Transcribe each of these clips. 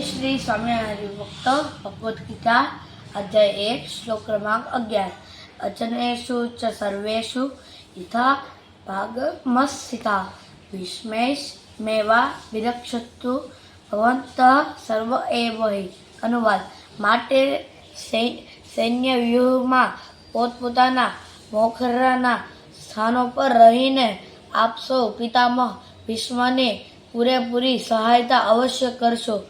શ્રી સ્વામિનારાયણ ભક્ત, ભગવદ્ ગીતા, અધ્યાય એક, શ્લોક ક્રમાંક અગિયાર. અજનેશુ ચ સર્વેશુ યથા ભાગમસ્થિતા વિસ્મેશ મેવા વિરક્ષતુ ભવંત સર્વ એ એવ અનુવાદ. માટે સૈન્ય વ્યૂહમાં પોતપોતાના મોખરાના સ્થાનો પર રહીને આપશો સૌ પિતામહ ભીષ્મને પૂરેપૂરી સહાયતા અવશ્ય કરશો.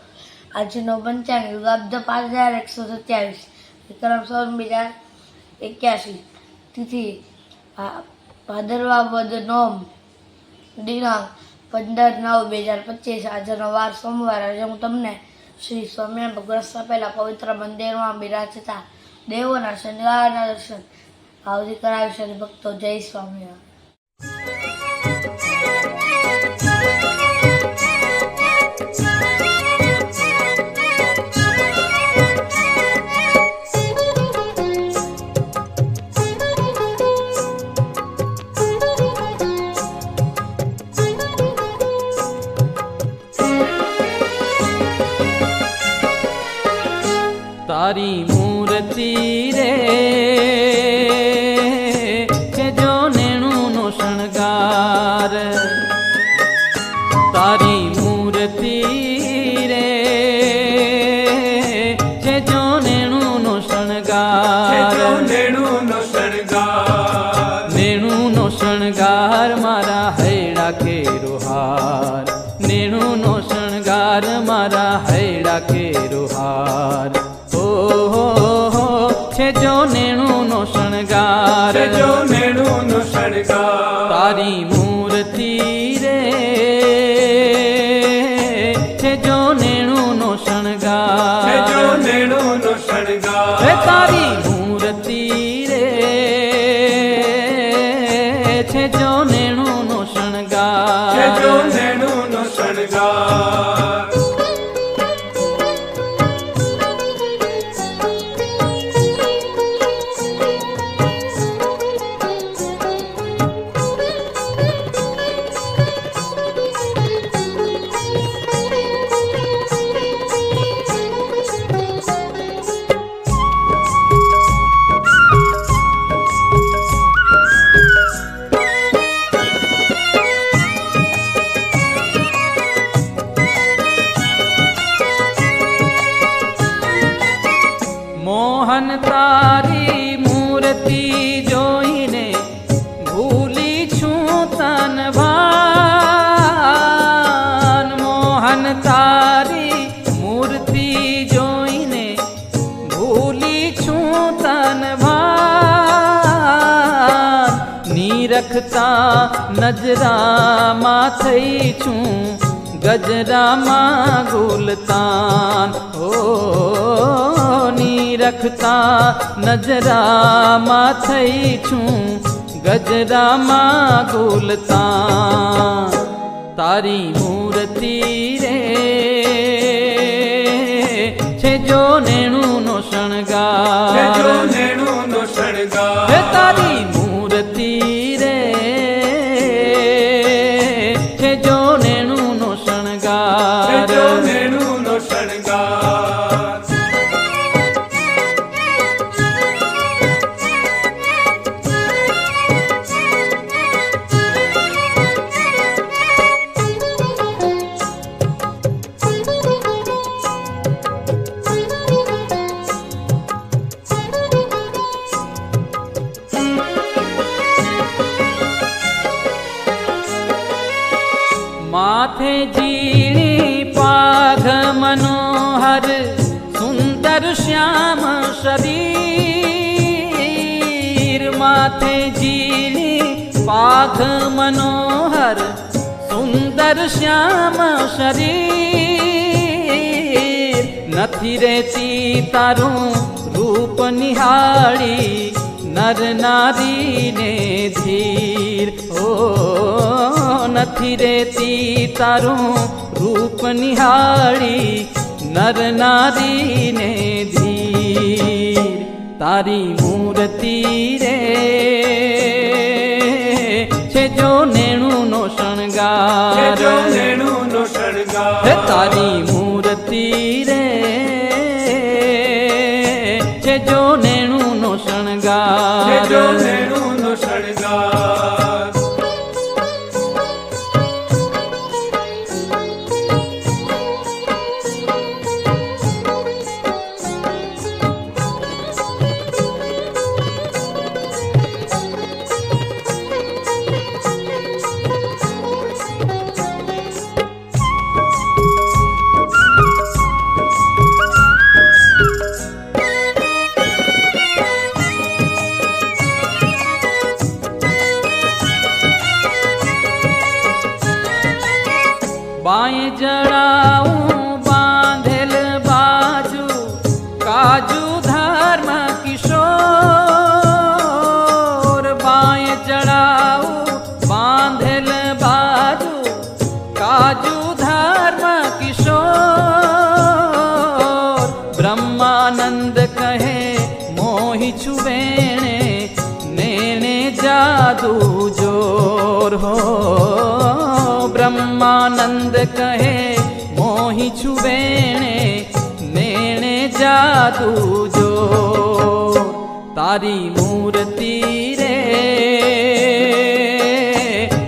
આજનો પંચાંગ યુગાબ્દ પાંચ હજાર એકસો સત્યાવીસ, વિક્રમ બે હજાર એક્યાસી, તિથિ ભાદરવા વદ નોમ, દિનાંક પંદર નવ બે હજાર પચીસ, આજનો વાર સોમવાર. આજે હું તમને શ્રી સ્વામિનારાયણ ભગવાન સ્થાપેલા પવિત્ર મંદિરમાં બિરાજતા દેવોના શનિવારના દર્શન ભાવથી કરાવી શકે ભક્તો જય સ્વામિનારાયણ. હાર ઓ હો હો છે જો નેણુનો શણગાર. જો નેણુનો શણગાર. તારી મૂર્તિ રે. છે જો નજરામાં થઈ છું, ગજરામાં ગુલતાન. હો નીરખતા નજરામાં થઈ છું, ગજરામાં ગુલતાન. તારી મૂર્તિ રે છે જો નેણું નો શણગાર માથે જીલી પાખ મનોહર, સુંદર શ્યામ શરીર. નથી રેતી તારું રૂપ નિહાળી, નર નારીને ધીર. ઓ, નથી રેતી તારું રૂપ નિહાળી, નર નારીને ધીર. તારી મૂર્તિ રે છે જો નેણુનો શણગાર. જો નેણુનો શણગાર. તારી મૂર્તિ રે છે જો શણગાર. વેણુનો શણગાર કાજુ ધર્મ નેણે જાદુ જો. તારી મૂર્તિ રે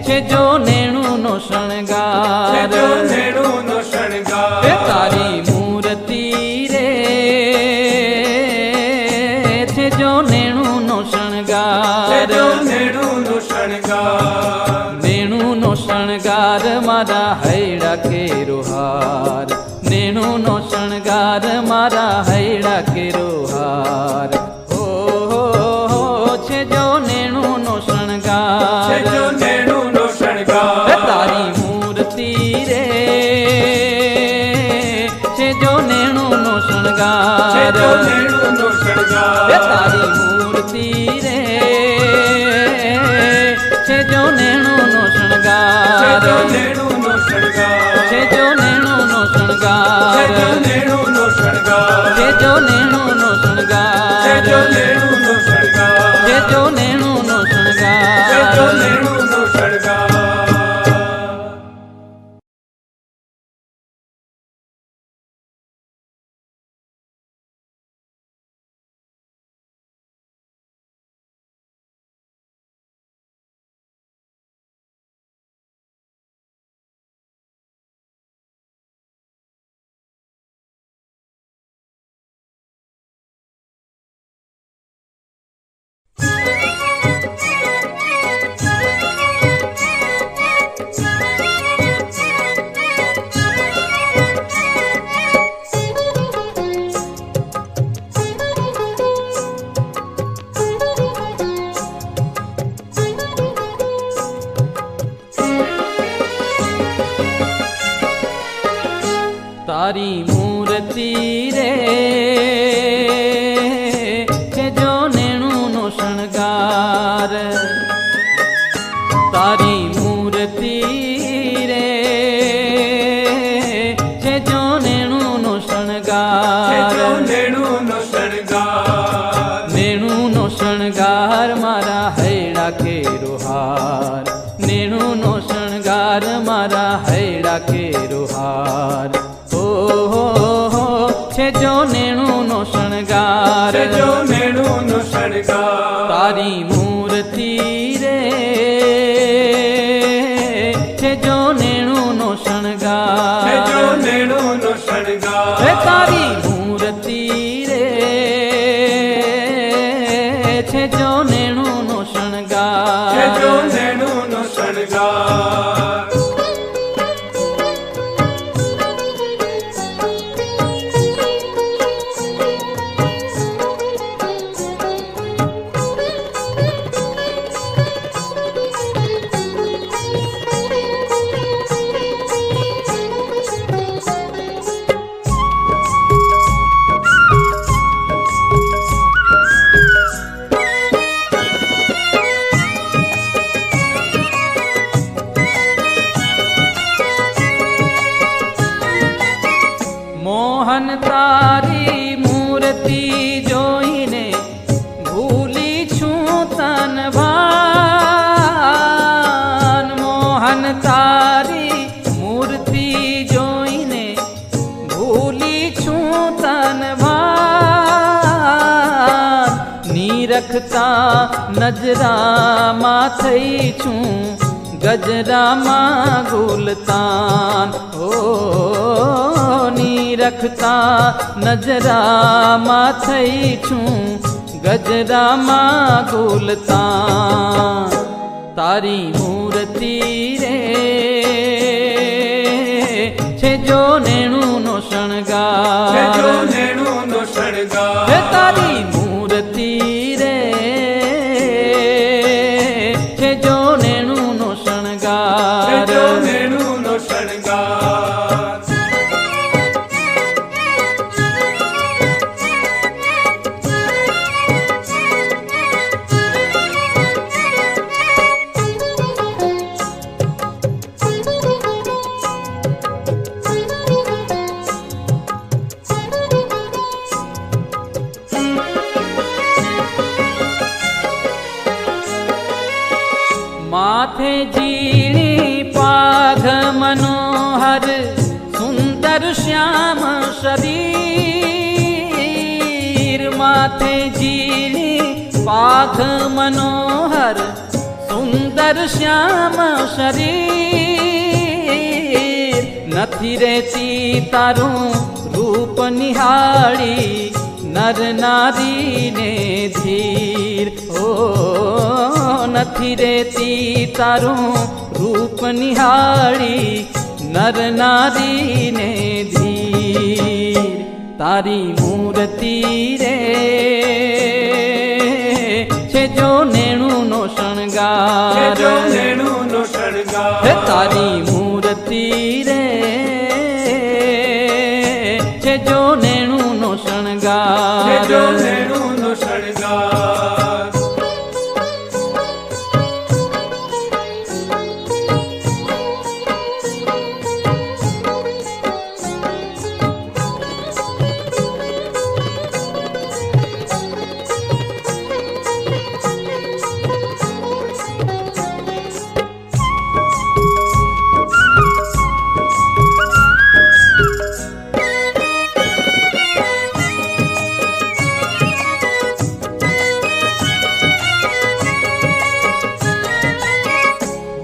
છે જો નેણું નો જો શણગાર. વેણુનો એ શણગાર તારી મૂર્તિ રે છે જો નેણુનો છે શણગાર જો વેણુનો શણગાર. નેણુનો શણગાર મારા હૈડા કે હાર. નેણુનો શણગાર મારા હૈડા કેરો હાર. હો હો, છે જો નેણુનો છે જો શણગાર. વેણુનો હે શણગાર તારી મૂર્તિ રે. છે જો નેણુનો છે જો શણગાર. વેણુનો શણગાર તારી મૂર્તિ રે. છે જો નેણુનો છે જો શણગાર શણગાર તારી મૂર્તિ રે કે જો નેણુનો શણગાર. તારી મૂર્તિ રે કે જો નેણું નો શણગાર નેણું નો શણગાર. નેણુનો શણગાર મારા હૈડા કે રોહાર નેણું નો શણગાર મારા હૈડા કે રોહાર છે નેણું નો શણગાર. સેજો નેણું નો શણગાર. તારી મૂર્તિ રે. છે જો નેણુનો છે જો શણગાર. વેણુનો હે શણગાર તારી મૂર્તિ રે. સેજો નેણું નો શણગાર. સેજો નેણું નો શણગાર. તારી મૂર્તિ જોઈને ભૂલી છું તનવાન મોહન, તારી મૂર્તિ જોઈને ભૂલી છું તનવાન નજરા નજરામાં થઈ છું, ગજરામાં ગુલતાન. ઓ હો રખતા નજરામાં થઈ છું ગજરામાં ગુલતાન તારી મૂર્તિ રે છે જો નેણું નો શણગાર. તારી મૂર્તિ રે છે જો સુંદર શ્યામ શરીર માથે ઝીણી પાખ મનોહર, સુંદર શ્યામ શરીર. નથી રહેતી તારું રૂપ નિહાળી, નર નારીને ધીર. ઓ, નથી રેતી તારું રૂપ નિહાળી નર નારીને ધીર તારી મૂર્તિ રે છે જો નેણુનો છે જો શણગાર નેણુનો હે શણગાર તારી મૂર્તિ રે છે જો નેણુનો છે જો શણગાર નેણુનો શણગાર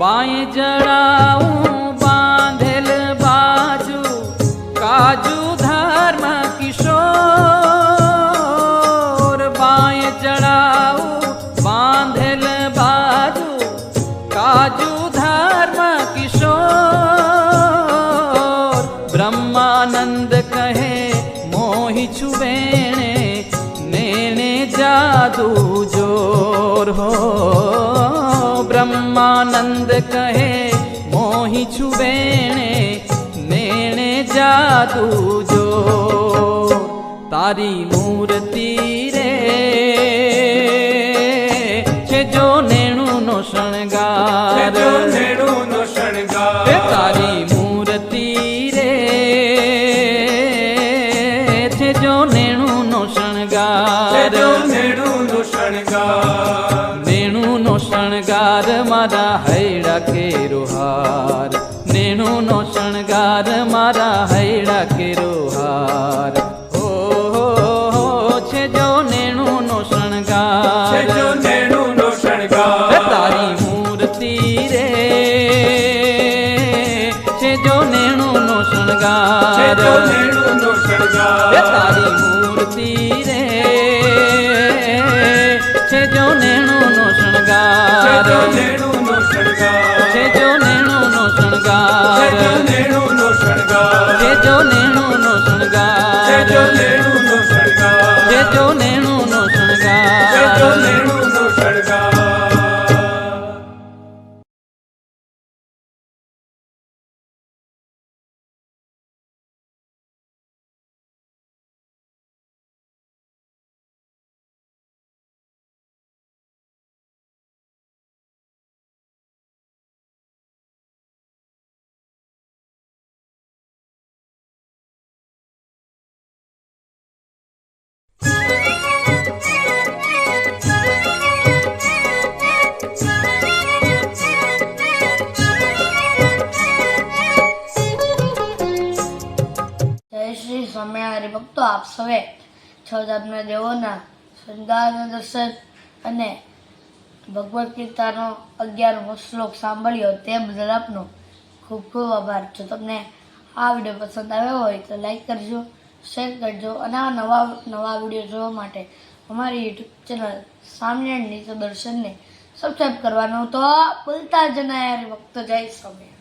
બાય જડાવું બાંધેલ બાજુ કાજુ ધર્મ કિશોર. બાય જડાવું બાંધેલ બાજુ કાજુ ધર્મ કિશોર. બ્રહ્માનંદ કહે, મોહી છું વેણે, નેણે જાદુ જોર હો. બ્રહ્માનંદ કહે મોહી છું વેણે નેણે જાદુ જોર તારી મૂર્તિ રે છે જો નેણુનો છે જો શણગાર નેણુનો હે શણગાર તારી મૂર્તિ રે છે જો નેણુનો છે જો શણગાર નેણુનો શણગાર નેણુનો શણગાર મારા હૈડા કેરો હાર. નેણુનો શણગાર મારા હૈડા કેરો હાર. હો, છે જો નેણુનો છે જો શણગાર નેણુનો શણગાર. તારી મૂર્તિ રે. છે જો શણગાર. નેણુનો શણગાર શણગાર નેણુનો શણગાર છે જો નેણુનો છે જો શણગાર નેણુનો શણગાર છે જો નેણુનો શણગાર છે જો નેણુનો શણગાર છે જો નેણુનો છે જો શણગાર નેણુનો શણગાર સ્વામિનારાયણ હરિભક્તો આપ સૌએ છ જાતના દેવોના શૃંગારના દર્શન અને ભગવદ્ ગીતાનો અગિયારમો શ્લોક સાંભળ્યો તે બદલ આપનો ખૂબ ખૂબ આભાર. જો તમને આ વીડિયો પસંદ આવ્યો હોય તો લાઈક કરજો, શેર કરજો અને આ નવા નવા વીડિયો જોવા માટે અમારી યુટ્યુબ ચેનલ સ્વામિનારાયણ નીચે દર્શનને સબસ્ક્રાઈબ કરવાનું તો ભૂલતા જ નહીં. ભક્તો, જય સ્વામિનારાયણ.